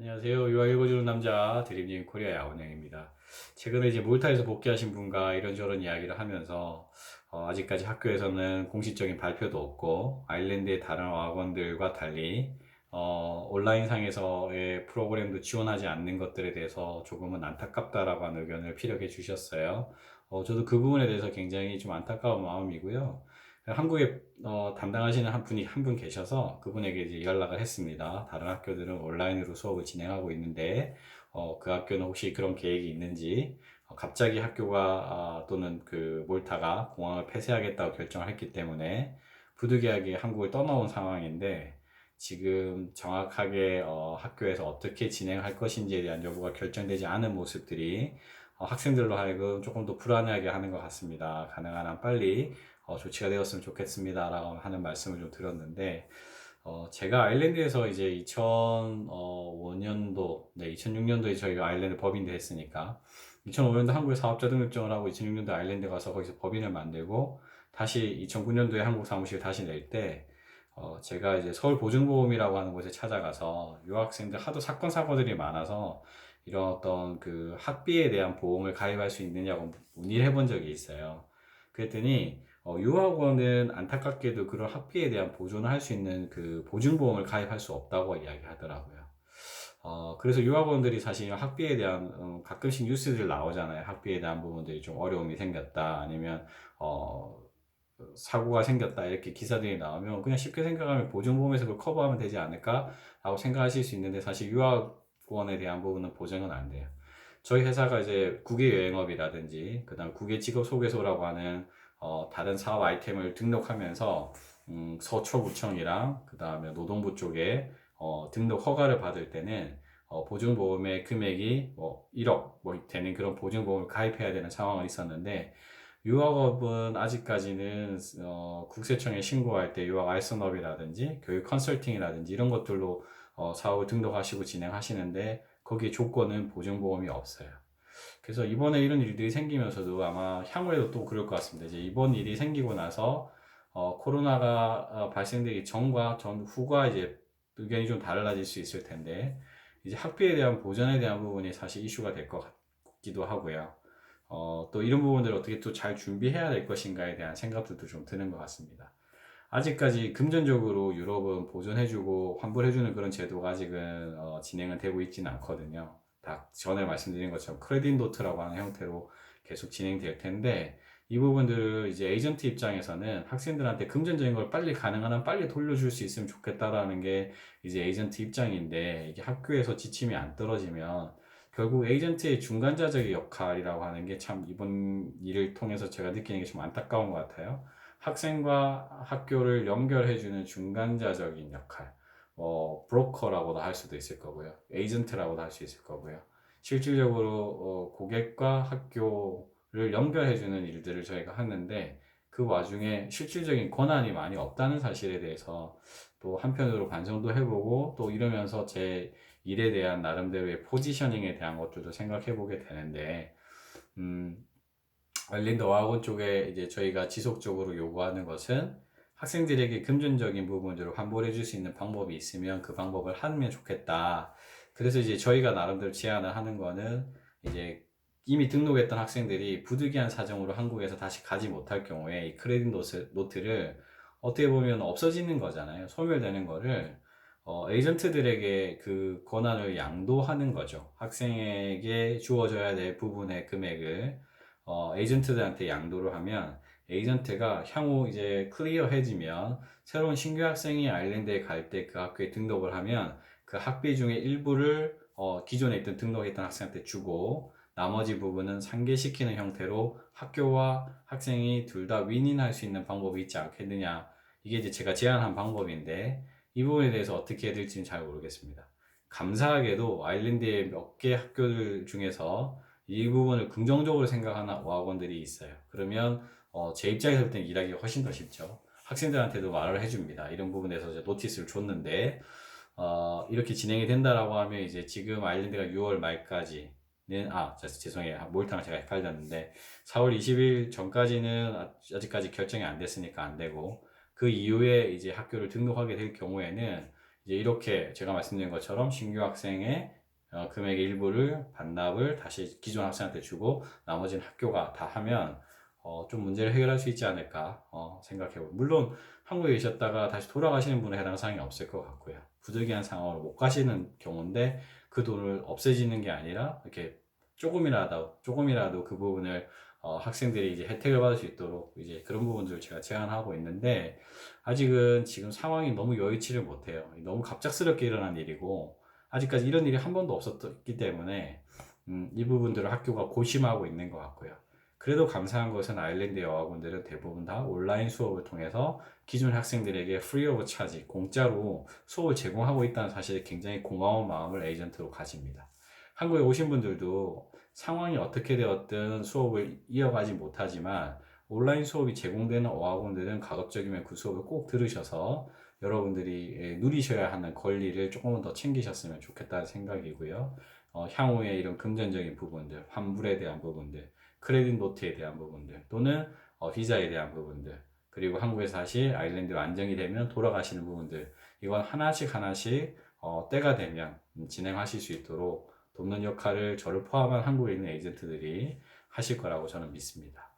안녕하세요. 유아 읽어주는 남자 드림님 코리아 야원영입니다. 최근에 이제 몰타에서 복귀하신 분과 이런저런 이야기를 하면서 어, 아직까지 학교에서는 공식적인 발표도 없고 아일랜드의 다른 어학원들과 달리 어, 온라인상에서의 프로그램도 지원하지 않는 것들에 대해서 조금은 안타깝다라고 하는 의견을 피력해 주셨어요. 어, 저도 그 부분에 대해서 굉장히 좀 안타까운 마음이고요. 한국에 어, 담당하시는 한 분이 한 분 계셔서 그분에게 이제 연락을 했습니다. 다른 학교들은 온라인으로 수업을 진행하고 있는데 어, 그 학교는 혹시 그런 계획이 있는지 어, 갑자기 학교가 아, 또는 그 몰타가 공항을 폐쇄하겠다고 결정을 했기 때문에 부득이하게 한국을 떠나온 상황인데 지금 정확하게 어, 학교에서 어떻게 진행할 것인지에 대한 여부가 결정되지 않은 모습들이 어, 학생들로 하여금 조금 더 불안해하게 하는 것 같습니다. 가능한 한 빨리 어, 조치가 되었으면 좋겠습니다라고 하는 말씀을 좀 들었는데 어, 제가 아일랜드에서 이제 2005년도, 네, 2006년도에 저희가 아일랜드 법인도 했으니까 2005년도 한국에 사업자 등록증을 하고 2006년도 아일랜드 가서 거기서 법인을 만들고 다시 2009년도에 한국 사무실 다시 낼 때 어, 제가 이제 서울 보증보험이라고 하는 곳에 찾아가서 유학생들 하도 사건 사고들이 많아서 이런 어떤 그 학비에 대한 보험을 가입할 수 있느냐고 문의를 해본 적이 있어요. 그랬더니 어, 유학원은 안타깝게도 그런 학비에 대한 보존을 할 수 있는 그 보증보험을 가입할 수 없다고 이야기하더라고요. 어, 그래서 유학원들이 사실 학비에 대한 음, 가끔씩 뉴스들 나오잖아요. 학비에 대한 부분들이 좀 어려움이 생겼다 아니면 어, 사고가 생겼다 이렇게 기사들이 나오면 그냥 쉽게 생각하면 보증보험에서 그걸 커버하면 되지 않을까라고 생각하실 수 있는데 사실 유학원에 대한 부분은 보증은 안 돼요. 저희 회사가 이제 국외 여행업이라든지 그다음 국외 직업 소개소라고 하는 어, 다른 사업 아이템을 등록하면서 음, 서초구청이랑 그 다음에 노동부 쪽에 어, 등록 허가를 받을 때는 어, 보증보험의 금액이 뭐 1억 뭐 되는 그런 보증보험을 가입해야 되는 상황은 있었는데 유학업은 아직까지는 어, 국세청에 신고할 때 유학 알선업이라든지 교육 컨설팅이라든지 이런 것들로 어, 사업을 등록하시고 진행하시는데 거기에 조건은 보증보험이 없어요. 그래서 이번에 이런 일들이 생기면서도 아마 향후에도 또 그럴 것 같습니다. 이제 이번 일이 생기고 나서 어, 코로나가 어, 발생되기 전과 전 후가 이제 의견이 좀 달라질 수 있을 텐데 이제 학비에 대한 보전에 대한 부분이 사실 이슈가 될 것 같기도 하고요. 어, 또 이런 부분들을 어떻게 또 잘 준비해야 될 것인가에 대한 생각들도 좀 드는 것 같습니다. 아직까지 금전적으로 유럽은 보존해주고 환불해주는 그런 제도가 아직은 어, 진행은 되고 있지는 않거든요. 다 전에 말씀드린 것처럼 크레딧 노트라고 하는 형태로 계속 진행될 텐데 이 부분들을 이제 에이전트 입장에서는 학생들한테 금전적인 걸 빨리 가능한 한 빨리 돌려줄 수 있으면 좋겠다라는 게 이제 에이전트 입장인데 이게 학교에서 지침이 안 떨어지면 결국 에이전트의 중간자적인 역할이라고 하는 게 참 이번 일을 통해서 제가 느끼는 게 좀 안타까운 것 같아요. 학생과 학교를 연결해주는 중간자적인 역할. 뭐 브로커라고도 할 수도 있을 거고요. 에이전트라고도 할 수 있을 거고요. 실질적으로 어, 고객과 학교를 연결해주는 일들을 저희가 하는데 그 와중에 실질적인 권한이 많이 없다는 사실에 대해서 또 한편으로 반성도 해보고 또 이러면서 제 일에 대한 나름대로의 포지셔닝에 대한 것들도 생각해보게 되는데 음, 알린더 와건 쪽에 이제 저희가 지속적으로 요구하는 것은 학생들에게 금전적인 부분들을 환불해 줄 수 있는 방법이 있으면 그 방법을 하면 좋겠다. 그래서 이제 저희가 나름대로 제안을 하는 거는 이제 이미 등록했던 학생들이 부득이한 사정으로 한국에서 다시 가지 못할 경우에 이 크레딧 노트, 노트를 어떻게 보면 없어지는 거잖아요. 소멸되는 거를 어, 에이전트들에게 그 권한을 양도하는 거죠. 학생에게 주어져야 될 부분의 금액을 어, 에이전트들한테 양도를 하면 에이전트가 향후 이제 클리어해지면 새로운 신규 학생이 아일랜드에 갈 때 그 학교에 등록을 하면 그 학비 중에 일부를 어, 기존에 있던 등록했던 학생한테 주고 나머지 부분은 상계시키는 형태로 학교와 학생이 둘 다 윈윈할 수 있는 방법이 있지 않겠느냐 이게 이제 제가 제안한 방법인데 이 부분에 대해서 어떻게 해야 될지는 잘 모르겠습니다. 감사하게도 아일랜드의 몇 개 학교들 중에서 이 부분을 긍정적으로 생각하는 어학원들이 있어요. 그러면 어, 제 입장에서 볼 때는 일하기가 훨씬 더 쉽죠. 학생들한테도 말을 해줍니다. 이런 부분에서 이제 노티스를 줬는데 어, 이렇게 진행이 된다라고 하면 이제 지금 아일랜드가 6월 말까지 는 아 죄송해요 몰탕을 제가 헷갈렸는데 4월 20일 전까지는 아- 아직까지 결정이 안 됐으니까 안 되고 그 이후에 이제 학교를 등록하게 될 경우에는 이제 이렇게 제가 말씀드린 것처럼 신규 학생의 어, 금액의 일부를 반납을 다시 기존 학생한테 주고 나머지는 학교가 다 하면 어, 좀 문제를 해결할 수 있지 않을까 어, 생각해요. 물론 한국에 계셨다가 다시 돌아가시는 분에 해당 사항이 없을 것 같고요. 부득이한 상황으로 못 가시는 경우인데 그 돈을 없애지는 게 아니라 이렇게 조금이라도 조금이라도 그 부분을 어, 학생들이 이제 혜택을 받을 수 있도록 이제 그런 부분들을 제가 제안하고 있는데 아직은 지금 상황이 너무 여의치를 못해요. 너무 갑작스럽게 일어난 일이고 아직까지 이런 일이 한 번도 없었기 때문에 음, 이 부분들을 학교가 고심하고 있는 것 같고요. 그래도 감사한 것은 아일랜드 여학원들은 대부분 다 온라인 수업을 통해서 기존 학생들에게 프리 오브 차지 공짜로 수업을 제공하고 있다는 사실에 굉장히 고마운 마음을 에이전트로 가집니다. 한국에 오신 분들도 상황이 어떻게 되었든 수업을 이어가지 못하지만 온라인 수업이 제공되는 어학원들은 가급적이면 그 수업을 꼭 들으셔서 여러분들이 예, 누리셔야 하는 권리를 조금은 더 챙기셨으면 좋겠다는 생각이고요. 어, 향후에 이런 금전적인 부분들, 환불에 대한 부분들, 크레딧 노트에 대한 부분들, 또는 어, 비자에 대한 부분들, 그리고 한국에서 사실 아일랜드로 안정이 되면 돌아가시는 부분들, 이건 하나씩 하나씩 어, 때가 되면 음, 진행하실 수 있도록 돕는 역할을 저를 포함한 한국에 있는 에이전트들이 하실 거라고 저는 믿습니다.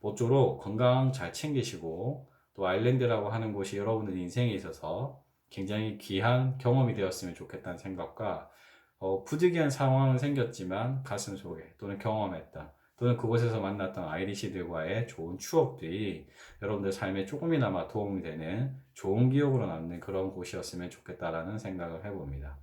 모쪼록 건강 잘 챙기시고 또 아일랜드라고 하는 곳이 여러분들 인생에 있어서 굉장히 귀한 경험이 되었으면 좋겠다는 생각과 어, 부득이한 상황은 생겼지만 가슴 속에 또는 경험했다 또는 그곳에서 만났던 아이리시들과의 좋은 추억들이 여러분들 삶에 조금이나마 도움이 되는 좋은 기억으로 남는 그런 곳이었으면 좋겠다라는 생각을 해봅니다.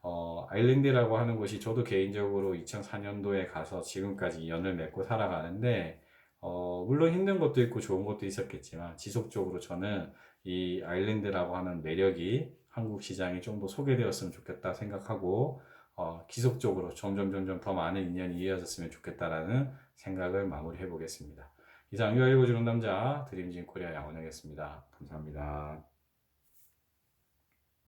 어, 아일랜드라고 하는 곳이 저도 개인적으로 2004년도에 가서 지금까지 연을 맺고 살아가는데 어, 물론 힘든 것도 있고 좋은 것도 있었겠지만 지속적으로 저는 이 아일랜드라고 하는 매력이 한국 시장에 좀 더 소개되었으면 좋겠다 생각하고 어, 지속적으로 점점 점점 더 많은 인연이 이어졌으면 좋겠다라는 생각을 마무리해 보겠습니다. 이상 유아 읽어주는 남자 드림진 코리아 양원영이었습니다. 감사합니다.